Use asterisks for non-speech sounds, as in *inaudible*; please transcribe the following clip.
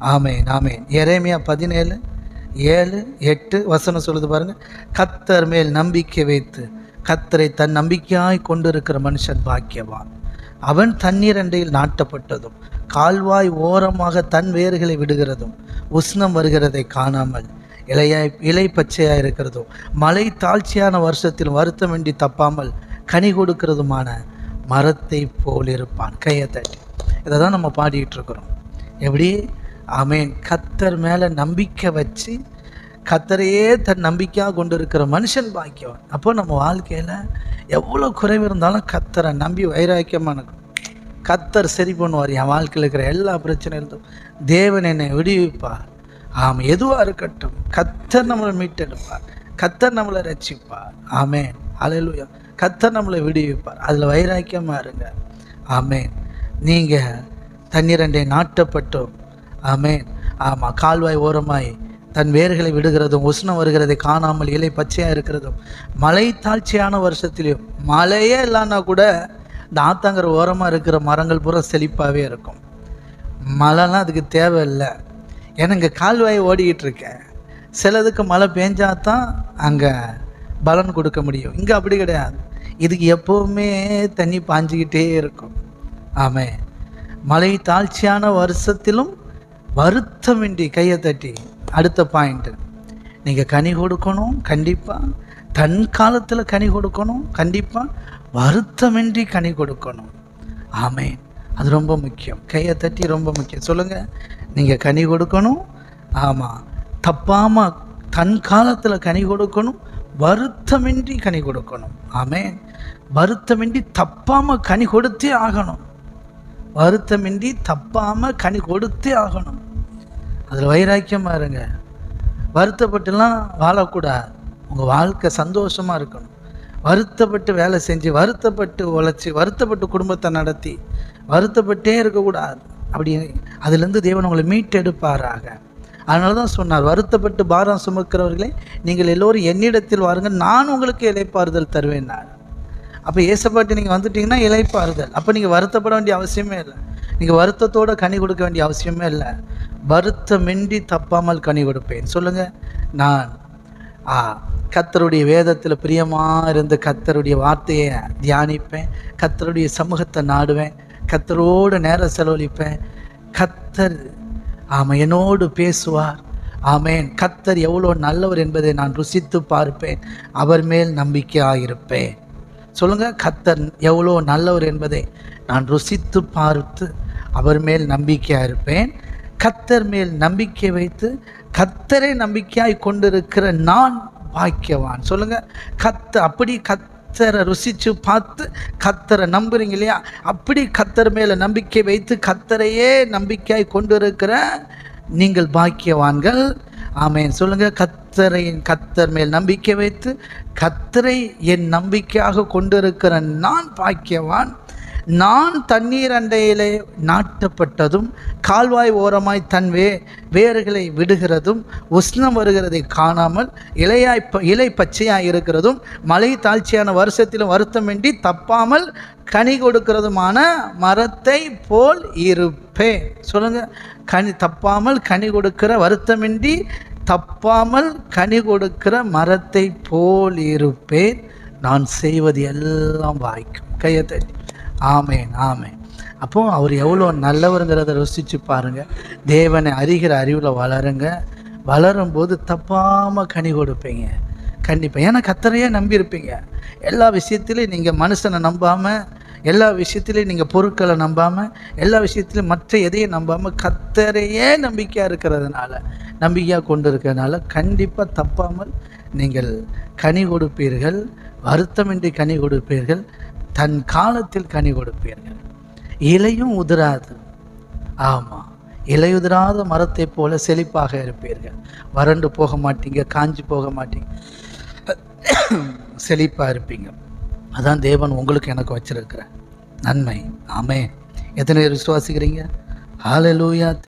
ஆமேன் ஆமேன். எரேமியா பதினேழு ஏழு எட்டு வசனம் சொல்லுது பாருங்கள் கத்தர் மேல் நம்பிக்கை வைத்து கத்தரை தன் நம்பிக்கையாய் கொண்டிருக்கிற மனுஷன் பாக்கியவான். அவன் தண்ணீர் அண்டையில் நாட்டப்பட்டதும் கால்வாய் ஓரமாக தன் வேர்களை விடுகிறதும் உஷ்ணம் வருகிறதை காணாமல் இலையாய் இலை பச்சையாக இருக்கிறதும் மலை தாழ்ச்சியான வருஷத்தில் வருத்தமின்றி தப்பாமல் கனி கொடுக்கிறதுமான மரத்தை போல் இருப்பான். கையை தட்டி. இதை தான் நம்ம பாடிட்டு இருக்கிறோம். எப்படி? ஆமேன். கத்தர் மேலே நம்பிக்கை வச்சு கத்தரையே தன் நம்பிக்கையாக கொண்டு இருக்கிற மனுஷன் பாக்கியவன். அப்போ நம்ம வாழ்க்கையில் எவ்வளோ குறைவு இருந்தாலும் கத்தரை நம்பி வைராக்கியமாக இருக்கும் கத்தர் சரி பண்ணுவார். என் வாழ்க்கையில் இருக்கிற எல்லா பிரச்சனைகளும் தேவன் என்னை விடுவிப்பார். ஆம் எதுவாக இருக்கட்டும் கத்தர் நம்மளை மீட்டெடுப்பார். கத்தர் நம்மளை ரட்சிப்பார். ஆமேன். அலையலுயா கத்தர் நம்மளை விடுவிப்பார். அதில் வைராக்கியமாக இருங்க. ஆமேன். நீங்கள் தண்ணீரண்டை நாட்டப்பட்டோம். ஆமேன். ஆமாம் கால்வாய் ஓரமாய். தன் வேர்களை விடுகிறதும் உஷ்ணம் வருகிறதை காணாமல் இலை பச்சையாக இருக்கிறதும் மழை தாழ்ச்சியான வருஷத்துலேயும் மழையே இல்லைன்னா கூட இந்த ஆத்தாங்கிற ஓரமாக இருக்கிற மரங்கள் பூரா செழிப்பாகவே இருக்கும். மழைலாம் அதுக்கு தேவையில்லை. ஏன்னா இங்கே கால்வாய் ஓடிக்கிட்டு இருக்கேன் சிலதுக்கு மழை பேஞ்சா தான் அங்கே பலன் கொடுக்க முடியும். இங்கே அப்படி கிடையாது. இதுக்கு எப்போவுமே தண்ணி பாஞ்சிக்கிட்டே இருக்கும். ஆமே மழை தாழ்ச்சியான வருஷத்திலும் வருத்தமின்றி கையை தட்டி அடுத்த பாயிண்ட்டு நீங்கள் கனி கொடுக்கணும் கண்டிப்பாக தன் காலத்தில் கனி கொடுக்கணும் கண்டிப்பாக வருத்தமின்றி கனி கொடுக்கணும். ஆமேன். அது ரொம்ப முக்கியம். கையை தட்டி ரொம்ப முக்கியம். சொல்லுங்கள் நீங்கள் கனி கொடுக்கணும். ஆமாம் தப்பாமல் தன் காலத்தில் கனி கொடுக்கணும். வருத்தமின்றி கனி கொடுக்கணும். ஆமேன். வருத்தமின்றி தப்பாமல் கனி கொடுத்தே ஆகணும். வருத்தமின்றி தப்பாமல் கனி கொடுத்தே ஆகணும். அதில் வைராக்கியமாக இருங்க வருத்தப்பட்டுலாம் வாழக்கூடாது. உங்கள் வாழ்க்கை சந்தோஷமாக இருக்கணும். வருத்தப்பட்டு வேலை செஞ்சு வருத்தப்பட்டு உழைச்சி வருத்தப்பட்டு குடும்பத்தை நடத்தி வருத்தப்பட்டே இருக்கக்கூடாது. அப்படி அதுலேருந்து தேவன் உங்களை மீட்டெடுப்பாராக. அதனால தான் சொன்னார் வருத்தப்பட்டு பாரம் சுமக்கிறவர்களே நீங்கள் எல்லோரும் என்னிடத்தில் வாருங்கள் நான் உங்களுக்கு இலைப்பாறுதல் தருவேன்னார் அப்போ ஏசப்பாட்டு நீங்கள் வந்துட்டீங்கன்னா இலைப்பாறுதல் அப்போ நீங்கள் வருத்தப்பட வேண்டிய அவசியமே இல்லை. நீங்கள் வருத்தத்தோடு கனி கொடுக்க வேண்டிய அவசியமே இல்லை. வருத்தமின்றி தப்பாமல் கனி கொடுப்பேன். சொல்லுங்கள் நான் ஆ கத்தருடைய வேதத்தில் பிரியமாக இருந்து கத்தருடைய வார்த்தையை தியானிப்பேன். கத்தருடைய சமூகத்தை நாடுவேன். கத்தரோடு நேரம் செலவழிப்பேன். கத்தர் ஆமாம் என்னோடு பேசுவார். ஆமேன். கத்தர் எவ்வளோ நல்லவர் என்பதை நான் ருசித்து பார்ப்பேன். அவர் மேல் நம்பிக்கையாக இருப்பேன் சொல்லுங்கள் கத்தர் எவ்வளோ நல்லவர் என்பதை நான் ருசித்து பார்த்து அவர் மேல் நம்பிக்கையாக இருப்பேன். கத்தர் மேல் நம்பிக்கை வைத்து கத்தரை நம்பிக்கையாய் கொண்டிருக்கிற நான் பாக்கியவான். சொல்லுங்கள் கத்த அப்படி கத்தரை ருசித்து பார்த்து கத்தரை நம்புறீங்க இல்லையா? அப்படி கத்தர் மேலே நம்பிக்கை வைத்து கத்தரையே நம்பிக்கையாய் கொண்டிருக்கிற நீங்கள் பாக்கியவான்கள். ஆமேன். சொல்லுங்கள் கத்தரையின் கத்தர் மேல் நம்பிக்கை வைத்து கத்தரை என் நம்பிக்கையாக கொண்டிருக்கிற நான் பாக்கியவான். நான் தண்ணீர் அண்டையிலே நாட்டப்பட்டதும் கால்வாய் ஓரமாய் தன் வே வேர்களை விடுகிறதும் உஷ்ணம் வருகிறதை காணாமல் இலையாய் ப- இலை பச்சையாய் இருக்கிறதும் மழை தாழ்ச்சியான வருஷத்திலும் வருத்தமின்றி தப்பாமல் கனி கொடுக்கிறதுமான மரத்தை போல் இருப்பேன். சொல்லுங்க. கனி தப்பாமல் கனி கொடுக்கிற வருத்தமின்றி தப்பாமல் கனி கொடுக்கிற மரத்தை போல் இருப்பேன். நான் செய்வது எல்லாம் வாய்க்கும். கையை தட்டி. ஆமேன் ஆமேன். அப்போது அவர் எவ்வளோ நல்லவருங்கிறத ரசித்து பாருங்கள் தேவனை அறிகிற அறிவில் வளருங்க. வளரும்போது தப்பாமல் கனி கொடுப்பீங்க. கண்டிப்பாக ஏன்னா கத்தரையே நம்பியிருப்பீங்க எல்லா விஷயத்திலையும் நீங்கள் மனுஷனை நம்பாமல் எல்லா விஷயத்திலையும் நீங்கள் பொருட்களை நம்பாமல் எல்லா விஷயத்திலையும் மற்ற எதையும் நம்பாமல் கத்தரையே நம்பிக்கையாக இருக்கிறதுனால நம்பிக்கையாக கொண்டு இருக்கிறதுனால கண்டிப்பாக தப்பாமல் நீங்கள் கனி கொடுப்பீர்கள். வருத்தமின்றி கனி கொடுப்பீர்கள். தன் காலத்தில் கனி கொடுப்பீர்கள். இலையும் உதிராது. ஆமாம் இலையுதிராத மரத்தை போல செழிப்பாக இருப்பீர்கள். வறண்டு போக மாட்டீங்க காஞ்சி போக மாட்டீங்க. *coughs* செழிப்பாக இருப்பீங்க. அதான் தேவன் உங்களுக்கு எனக்கு வச்சிருக்கிற நன்மை. ஆமே எத்தனை பேர் விசுவாசிக்கிறீங்க? ஹாலலூயா